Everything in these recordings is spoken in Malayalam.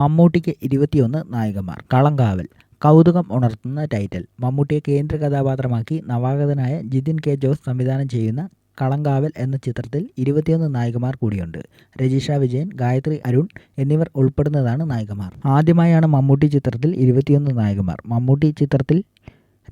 മമ്മൂട്ടിക്ക് ഇരുപത്തിയൊന്ന് നായകന്മാർ കളങ്കാവൽ. കൗതുകം ഉണർത്തുന്ന ടൈറ്റിൽ. മമ്മൂട്ടിയെ കേന്ദ്ര കഥാപാത്രമാക്കി നവാഗതനായ ജിതിൻ കെ ജോസ് സംവിധാനം ചെയ്യുന്ന കളങ്കാവൽ എന്ന ചിത്രത്തിൽ ഇരുപത്തിയൊന്ന് നായികമാർ കൂടിയുണ്ട്. രജിഷ വിജയൻ ഗായത്രി അരുൺ എന്നിവർ ഉൾപ്പെടുന്നതാണ് നായികമാർ. ആദ്യമായാണ് മമ്മൂട്ടി ചിത്രത്തിൽ ഇരുപത്തിയൊന്ന് നായികമാർ. മമ്മൂട്ടി ചിത്രത്തിൽ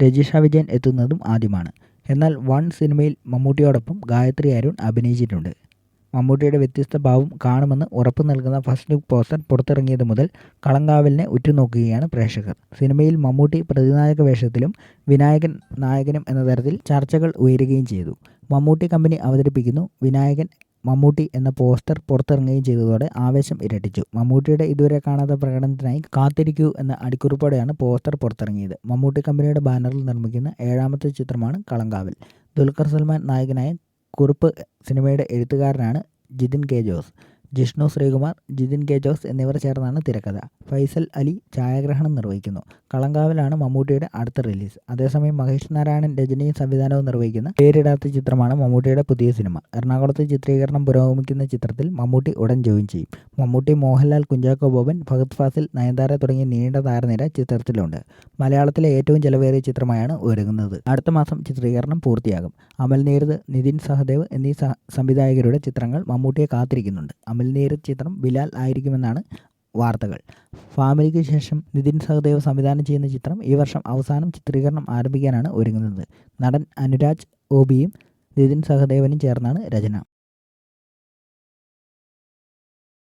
രജിഷ വിജയൻ എത്തുന്നതും ആദ്യമാണ്. എന്നാൽ വൺ സിനിമയിൽ മമ്മൂട്ടിയോടൊപ്പം ഗായത്രി അരുൺ അഭിനയിച്ചിട്ടുണ്ട്. മമ്മൂട്ടിയുടെ വ്യത്യസ്ത ഭാവം കാണുമെന്ന് ഉറപ്പു നൽകുന്ന ഫസ്റ്റ് ലുക്ക് പോസ്റ്റർ പുറത്തിറങ്ങിയത് മുതൽ കളങ്കാവലിനെ ഉറ്റുനോക്കുകയാണ് പ്രേക്ഷകർ. സിനിമയിൽ മമ്മൂട്ടി പ്രതിനായക വേഷത്തിലും വിനായകൻ നായകനും എന്ന തരത്തിൽ ചർച്ചകൾ ഉയരുകയും ചെയ്തു. മമ്മൂട്ടി കമ്പനി അവതരിപ്പിക്കുന്നു. വിനായകൻ മമ്മൂട്ടി എന്ന പോസ്റ്റർ പുറത്തിറങ്ങുകയും ചെയ്തതോടെ ആവേശം ഇരട്ടിച്ചു. മമ്മൂട്ടിയുടെ ഇതുവരെ കാണാത്ത പ്രകടനത്തിനായി കാത്തിരിക്കൂ എന്ന അടിക്കുറിപ്പോടെയാണ് പോസ്റ്റർ പുറത്തിറങ്ങിയത്. മമ്മൂട്ടി കമ്പനിയുടെ ബാനറിൽ നിർമ്മിക്കുന്ന ഏഴാമത്തെ ചിത്രമാണ് കളങ്കാവൽ. ദുൽഖർ സൽമാൻ നായകനായ കുറിപ്പ് സിനിമയുടെ എഴുത്തുകാരനാണ് ജിതിൻ കെ ജോസ്. ജിഷ്ണു ശ്രീകുമാർ ജിതിൻ കെ ജോസ് എന്നിവർ ചേർന്നാണ് തിരക്കഥ. ഫൈസൽ അലി ഛായാഗ്രഹണം നിർവഹിക്കുന്നു. കളങ്കാവിലാണ് മമ്മൂട്ടിയുടെ അടുത്ത റിലീസ്. അതേസമയം മഹേഷ് നാരായണൻ രചനയും സംവിധാനവും നിർവഹിക്കുന്ന പേരിടാത്ത ചിത്രമാണ് മമ്മൂട്ടിയുടെ പുതിയ സിനിമ. എറണാകുളത്ത് ചിത്രീകരണം പുരോഗമിക്കുന്ന ചിത്രത്തിൽ മമ്മൂട്ടി ഉടൻ ജോയിൻ ചെയ്യും. മമ്മൂട്ടി മോഹൻലാൽ കുഞ്ചാക്കോ ബോബൻ ഭഗത് ഫാസിൽ നയൻതാര തുടങ്ങിയ നീണ്ട താരനിര ചിത്രത്തിലുണ്ട്. മലയാളത്തിലെ ഏറ്റവും ചെലവേറിയ ചിത്രമായാണ് ഒരുങ്ങുന്നത്. അടുത്ത മാസം ചിത്രീകരണം പൂർത്തിയാകും. അമൽ നീരത് നിതിൻ സഹദേവ് എന്നീ സംവിധായകരുടെ ചിത്രങ്ങൾ മമ്മൂട്ടിയെ കാത്തിരിക്കുന്നുണ്ട്. അമൽ നീരത് ചിത്രം ബിലാൽ ആയിരിക്കുമെന്നാണ് വാർത്തകൾ. ഫാമിലിക്ക് ശേഷം നിതിൻ സഹദേവ് സംവിധാനം ചെയ്യുന്ന ചിത്രം ഈ വർഷം അവസാനം ചിത്രീകരണം ആരംഭിക്കാനാണ് ഒരുങ്ങുന്നത്. നടൻ അനുരാജ് ഓബിയും നിതിൻ സഹദേവനും ചേർന്നാണ് രചന.